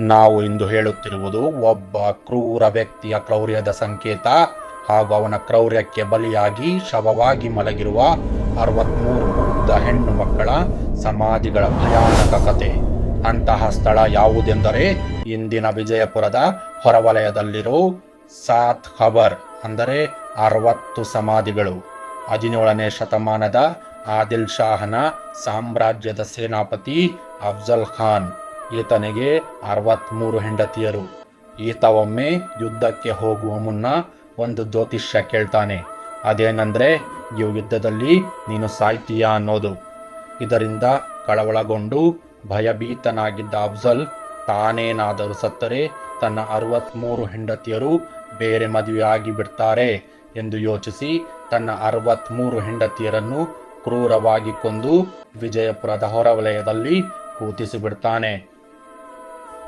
ನಾವು ಇಂದು ಹೇಳುತ್ತಿರುವುದು ಒಬ್ಬ ಕ್ರೂರ ವ್ಯಕ್ತಿಯ ಕ್ರೌರ್ಯದ ಸಂಕೇತ ಹಾಗೂ ಅವನ ಕ್ರೌರ್ಯಕ್ಕೆ ಬಲಿಯಾಗಿ ಶವವಾಗಿ ಮಲಗಿರುವ ಅರವತ್ಮೂರು ಮುಗ್ಧ ಹೆಣ್ಣು ಮಕ್ಕಳ ಸಮಾಧಿಗಳ ಭಯಾನಕ ಕತೆ. ಅಂತಹ ಸ್ಥಳ ಯಾವುದೆಂದರೆ ಇಂದಿನ ವಿಜಯಪುರದ ಹೊರವಲಯದಲ್ಲಿರೋ ಸಾತ್ ಖಬರ್ ಅಂದರೆ ಅರವತ್ತು ಸಮಾಧಿಗಳು. ಹದಿನೇಳನೇ ಶತಮಾನದ ಆದಿಲ್ ಶಾಹನ ಸಾಮ್ರಾಜ್ಯದ ಸೇನಾಪತಿ ಅಫ್ಜಲ್ ಖಾನ್. ಈತನಿಗೆ ಅರವತ್ಮೂರು ಹೆಂಡತಿಯರು. ಈತ ಒಮ್ಮೆ ಯುದ್ಧಕ್ಕೆ ಹೋಗುವ ಮುನ್ನ ಒಂದು ಜ್ಯೋತಿಷ್ಯ ಕೇಳ್ತಾನೆ. ಅದೇನೆಂದರೆ, ಇವು ಯುದ್ಧದಲ್ಲಿ ನೀನು ಸಾಯ್ತೀಯ ಅನ್ನೋದು. ಇದರಿಂದ ಕಳವಳಗೊಂಡು ಭಯಭೀತನಾಗಿದ್ದ ಅಫ್ಜಲ್ ತಾನೇನಾದರೂ ಸತ್ತರೆ ತನ್ನ ಅರವತ್ಮೂರು ಹೆಂಡತಿಯರು ಬೇರೆ ಮದುವೆಯಾಗಿ ಬಿಡ್ತಾರೆ ಎಂದು ಯೋಚಿಸಿ ತನ್ನ ಅರವತ್ಮೂರು ಹೆಂಡತಿಯರನ್ನು ಕ್ರೂರವಾಗಿ ಕೊಂದು ವಿಜಯಪುರದ ಹೊರವಲಯದಲ್ಲಿ ಕೂತಿಸಿಬಿಡ್ತಾನೆ.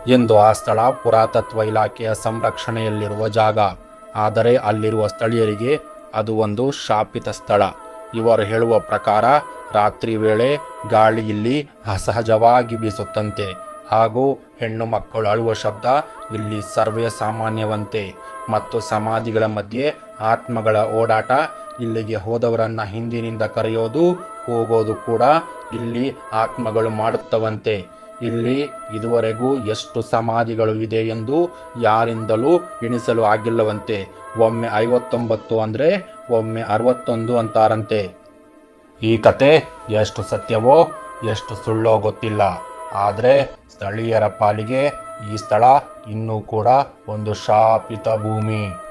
ಎಂದು ಆ ಸ್ಥಳ ಪುರಾತತ್ವ ಇಲಾಖೆಯ ಸಂರಕ್ಷಣೆಯಲ್ಲಿರುವ ಜಾಗ. ಆದರೆ ಅಲ್ಲಿರುವ ಸ್ಥಳೀಯರಿಗೆ ಅದು ಒಂದು ಶಾಪಿತ ಸ್ಥಳ. ಇವರು ಹೇಳುವ ಪ್ರಕಾರ, ರಾತ್ರಿ ವೇಳೆ ಗಾಳಿ ಇಲ್ಲಿ ಅಸಹಜವಾಗಿ ಬೀಸುತ್ತಂತೆ. ಹಾಗೂ ಹೆಣ್ಣು ಮಕ್ಕಳು ಅಳುವ ಶಬ್ದ ಇಲ್ಲಿ ಸರ್ವೇ ಸಾಮಾನ್ಯವಂತೆ. ಮತ್ತು ಸಮಾಧಿಗಳ ಮಧ್ಯೆ ಆತ್ಮಗಳ ಓಡಾಟ, ಇಲ್ಲಿಗೆ ಹೋದವರನ್ನ ಹಿಂದಿನಿಂದ ಕರೆಯೋದು, ಹೋಗೋದು ಕೂಡ ಇಲ್ಲಿ ಆತ್ಮಗಳು ಮಾಡುತ್ತವಂತೆ. ಇಲ್ಲಿ ಇದುವರೆಗೂ ಎಷ್ಟು ಸಮಾಧಿಗಳು ಇದೆ ಎಂದು ಯಾರಿಂದಲೂ ಎಣಿಸಲು ಆಗಿಲ್ಲವಂತೆ. ಒಮ್ಮೆ ಐವತ್ತೊಂಬತ್ತು ಅಂದರೆ ಒಮ್ಮೆ ಅರವತ್ತೊಂದು ಅಂತಾರಂತೆ. ಈ ಕತೆ ಎಷ್ಟು ಸತ್ಯವೋ ಎಷ್ಟು ಸುಳ್ಳೋ ಗೊತ್ತಿಲ್ಲ. ಆದರೆ ಸ್ಥಳೀಯರ ಪಾಲಿಗೆ ಈ ಸ್ಥಳ ಇನ್ನೂ ಕೂಡ ಒಂದು ಶಾಪಿತ ಭೂಮಿ.